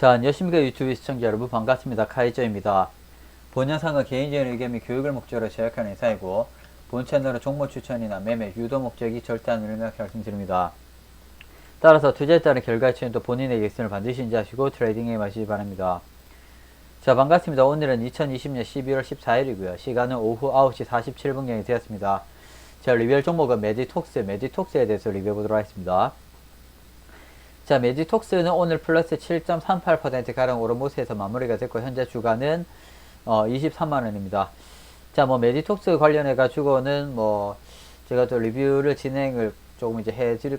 자, 안녕하십니까 유튜브 시청자 여러분 반갑습니다. 카이저입니다. 본 영상은 개인적인 의견 및 교육을 목적으로 제작하는 회사이고 본 채널은 종목 추천이나 매매, 유도 목적이 절대 아니라는 말씀드립니다. 따라서 투자에 따른 결과에 치는 본인의 예선을 반드시 인지하시고 트레이딩에 마시기 바랍니다. 자 반갑습니다. 오늘은 2020년 12월 14일이고요. 시간은 오후 9시 47분경이 되었습니다. 자 리뷰할 종목은 메디톡스, 메디톡스에 대해서 리뷰해 보도록 하겠습니다. 자, 메디톡스는 오늘 플러스 7.38%가량 오른 모습에서 마무리가 됐고, 현재 주가는 어, 23만원입니다. 자, 뭐, 메디톡스 관련해 가지고는 뭐, 제가 또 리뷰를 진행을 조금 이제 해드렸,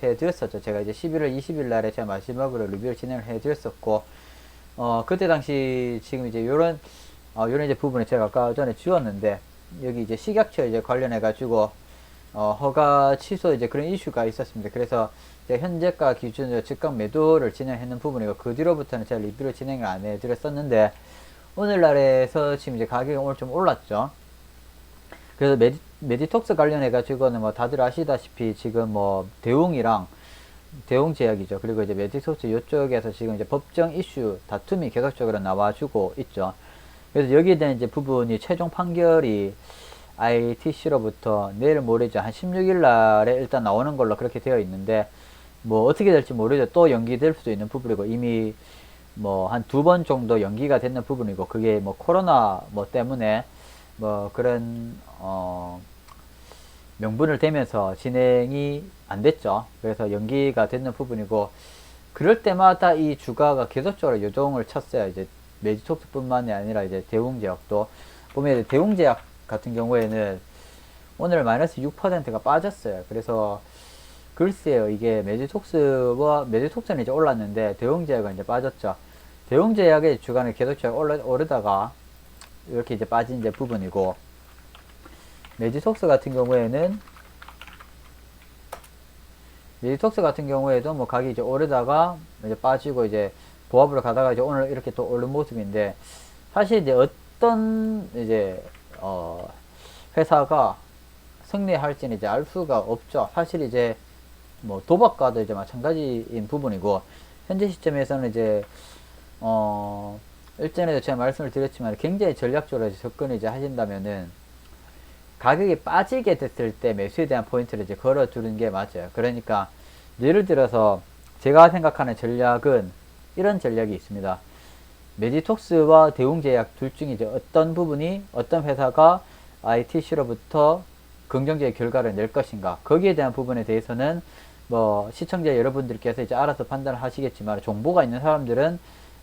해드렸었죠. 제가 이제 11월 20일 날에 제가 마지막으로 리뷰를 진행을 해드렸었고, 어, 그때 당시 지금 이제 요런, 어, 요런 이제 부분을 제가 아까 전에 지웠는데, 여기 이제 식약처 이제 관련해가지고, 어, 허가 취소 이제 그런 이슈가 있었습니다. 그래서 현재가 기준으로 즉각 매도를 진행했는 부분이고 그 뒤로부터는 제가 리뷰를 진행을 안 해드렸었는데 오늘날에서 지금 이제 가격이 오늘 좀 올랐죠. 그래서 메디, 메디톡스 관련해 가지고는 뭐 다들 아시다시피 지금 뭐 대웅이랑 대웅 제약이죠. 그리고 이제 메디톡스 이쪽에서 지금 이제 법정 이슈 다툼이 계속적으로 나와주고 있죠. 그래서 여기에 대한 이제 부분이 최종 판결이 ITC로부터 내일 모레죠. 한 16일 날에 일단 나오는 걸로 그렇게 되어 있는데 뭐 어떻게 될지 모르죠. 또 연기될 수도 있는 부분이고 이미 뭐 한 두 번 정도 연기가 됐는 부분이고 그게 뭐 코로나 뭐 때문에 뭐 그런 어 명분을 대면서 진행이 안 됐죠. 그래서 연기가 됐는 부분이고 그럴 때마다 이 주가가 계속적으로 요동을 쳤어요. 이제 메디톡스뿐만이 아니라 이제 대웅제약도 보면 대웅제약 같은 경우에는 오늘 마이너스 6%가 빠졌어요. 그래서 글쎄요, 이게 메디톡스와 메디톡스는 이제 올랐는데 대웅제약은 이제 빠졌죠. 대웅제약의 주간에 계속적으로 올라, 오르다가 이렇게 이제 빠진 이제 부분이고 메디톡스 같은 경우에는 메디톡스 같은 경우에도 뭐 가격이 이제 오르다가 이제 빠지고 이제 보합으로 가다가 이제 오늘 이렇게 또 오른 모습인데 사실 이제 어떤 이제 어 회사가 승리할지는 이제 알 수가 없죠. 사실 이제 뭐 도박과도 이제 마찬가지인 부분이고 현재 시점에서는 이제 어 일전에도 제가 말씀을 드렸지만 굉장히 전략적으로 접근을 이제 하신다면은 가격이 빠지게 됐을 때 매수에 대한 포인트를 이제 걸어 두는 게 맞아요. 그러니까 예를 들어서 제가 생각하는 전략은 이런 전략이 있습니다. 메디톡스와 대웅제약 둘 중에 어떤 부분이 어떤 회사가 ITC로부터 긍정적인 결과를 낼 것인가 거기에 대한 부분에 대해서는 뭐 시청자 여러분들께서 이제 알아서 판단을 하시겠지만 정보가 있는 사람들은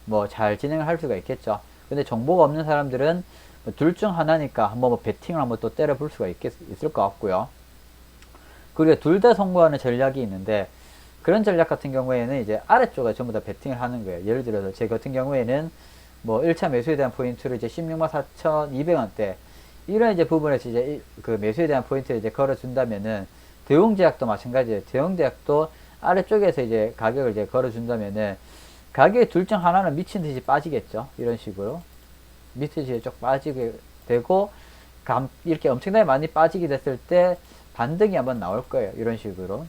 뭐 잘 진행을 할 수가 있겠죠. 근데 정보가 없는 사람들은 뭐 둘 중 하나니까 한번 뭐 베팅을 한번 또 때려 볼 수가 있겠, 있을 것 같고요. 그리고 둘다 성공하는 전략이 있는데 그런 전략 같은 경우에는 이제 아래쪽에 전부 다 베팅을 하는 거예요. 예를 들어서 제 같은 경우에는 뭐 1차 매수에 대한 포인트를 이제 16만 4,200원대 이런 이제 부분에서 이제 그 매수에 대한 포인트를 이제 걸어준다면은 대웅제약도 마찬가지예요. 대웅제약도 아래쪽에서 이제 가격을 이제 걸어준다면은 가격의 둘 중 하나는 미친 듯이 빠지겠죠. 이런 식으로. 밑에 이제 쭉 빠지게 되고, 감, 이렇게 엄청나게 많이 빠지게 됐을 때 반등이 한번 나올 거예요. 이런 식으로.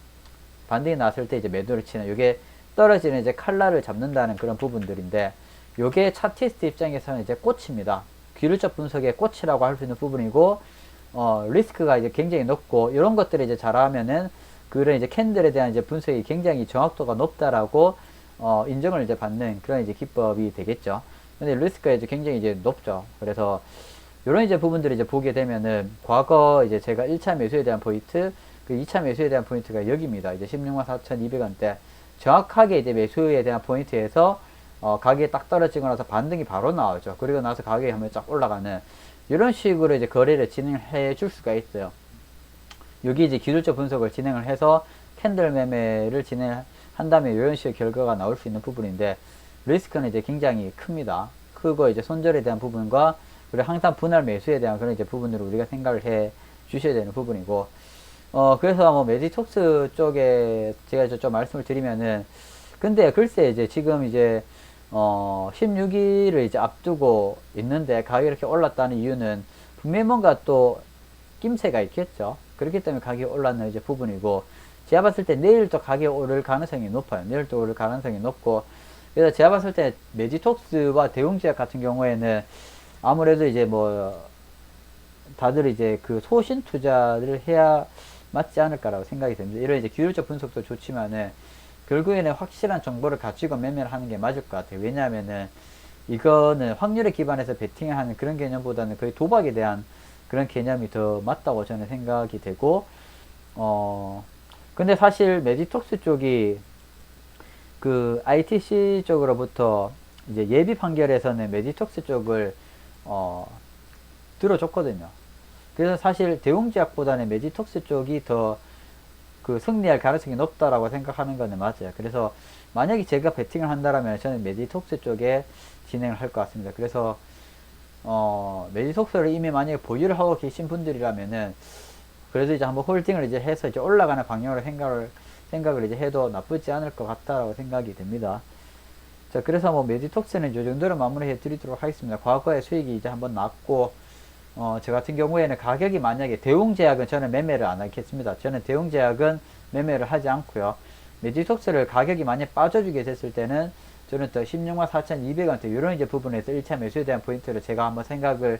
반등이 나왔을 때 이제 매도를 치는, 이게 떨어지는 이제 칼날을 잡는다는 그런 부분들인데, 요게 차티스트 입장에서는 이제 꽃입니다. 기술적 분석의 꽃이라고 할 수 있는 부분이고, 어, 리스크가 이제 굉장히 높고, 이런 것들을 이제 잘하면은, 그런 이제 캔들에 대한 이제 분석이 굉장히 정확도가 높다라고 어, 인정을 이제 받는 그런 이제 기법이 되겠죠. 근데 리스크가 이제 굉장히 이제 높죠. 그래서 이런 이제 부분들을 이제 보게 되면은 과거 이제 제가 1차 매수에 대한 포인트, 그 2차 매수에 대한 포인트가 여기입니다. 이제 16만 4,200원대. 정확하게 이제 매수에 대한 포인트에서 어, 가격이 딱 떨어지고 나서 반등이 바로 나오죠. 그리고 나서 가격이 한번 쫙 올라가는 이런 식으로 이제 거래를 진행해 줄 수가 있어요. 여기 이제 기술적 분석을 진행을 해서 캔들 매매를 진행한다면 이런 식의 결과가 나올 수 있는 부분인데 리스크는 이제 굉장히 큽니다. 크고 이제 손절에 대한 부분과 그리고 항상 분할 매수에 대한 그런 이제 부분으로 우리가 생각을 해 주셔야 되는 부분이고 어 그래서 뭐 메디톡스 쪽에 제가 좀 말씀을 드리면은 근데 글쎄 이제 지금 이제 어 16일을 이제 앞두고 있는데 가격이 이렇게 올랐다는 이유는 분명히 뭔가 또 낌새가 있겠죠. 그렇기 때문에 가격이 올랐는 이제 부분이고 제가 봤을 때 내일 또 가격이 오를 가능성이 높아요. 내일 또 오를 가능성이 높고 그래서 제가 봤을 때 메디톡스와 대웅제약 같은 경우에는 아무래도 이제 뭐 다들 이제 그 소신 투자를 해야 맞지 않을까라고 생각이 됩니다. 이런 이제 기술적 분석도 좋지만은 결국에는 확실한 정보를 가지고 매매를 하는 게 맞을 것 같아요. 왜냐하면은 이거는 확률에 기반해서 베팅을 하는 그런 개념보다는 거의 도박에 대한 그런 개념이 더 맞다고 저는 생각이 되고 어 근데 사실 메디톡스 쪽이 그 ITC 쪽으로부터 이제 예비 판결에서는 메디톡스 쪽을 어 들어줬거든요. 그래서 사실 대웅제약보다는 메디톡스 쪽이 더 그 승리할 가능성이 높다라고 생각하는 거는 맞아요. 그래서 만약에 제가 베팅을 한다라면 저는 메디톡스 쪽에 진행을 할 것 같습니다. 그래서 어 메디톡스를 이미 만약에 보유를 하고 계신 분들이라면은 그래도 이제 한번 홀딩을 이제 해서 이제 올라가는 방향으로 생각을 생각을 이제 해도 나쁘지 않을 것 같다라고 생각이 됩니다. 자, 그래서 뭐 메디톡스는 이 정도로 마무리해 드리도록 하겠습니다. 과거에 수익이 이제 한번 났고, 어, 저 같은 경우에는 가격이 만약에 대웅제약은 저는 매매를 안 하겠습니다. 저는 대웅제약은 매매를 하지 않고요. 메디톡스를 가격이 많이 빠져주게 됐을 때는 저는 또 16만 4,200원대 이런 이제 부분에서 1차 매수에 대한 포인트를 제가 한번 생각을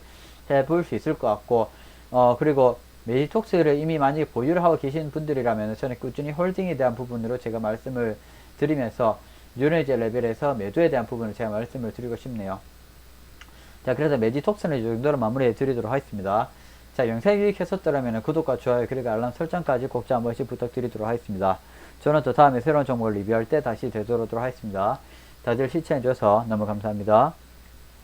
해 볼 수 있을 것 같고, 어, 그리고 메디톡스를 이미 많이 보유를 하고 계신 분들이라면 저는 꾸준히 홀딩에 대한 부분으로 제가 말씀을 드리면서 이런 이제 레벨에서 매도에 대한 부분을 제가 말씀을 드리고 싶네요. 자, 그래서 메디톡스는 이 정도로 마무리해 드리도록 하겠습니다. 자, 영상이 유익했었더라면 구독과 좋아요 그리고 알람 설정까지 꼭한 번씩 부탁드리도록 하겠습니다. 저는 또 다음에 새로운 정보를 리뷰할 때 다시 되돌아오도록 하겠습니다. 다들 시청해주셔서 너무 감사합니다.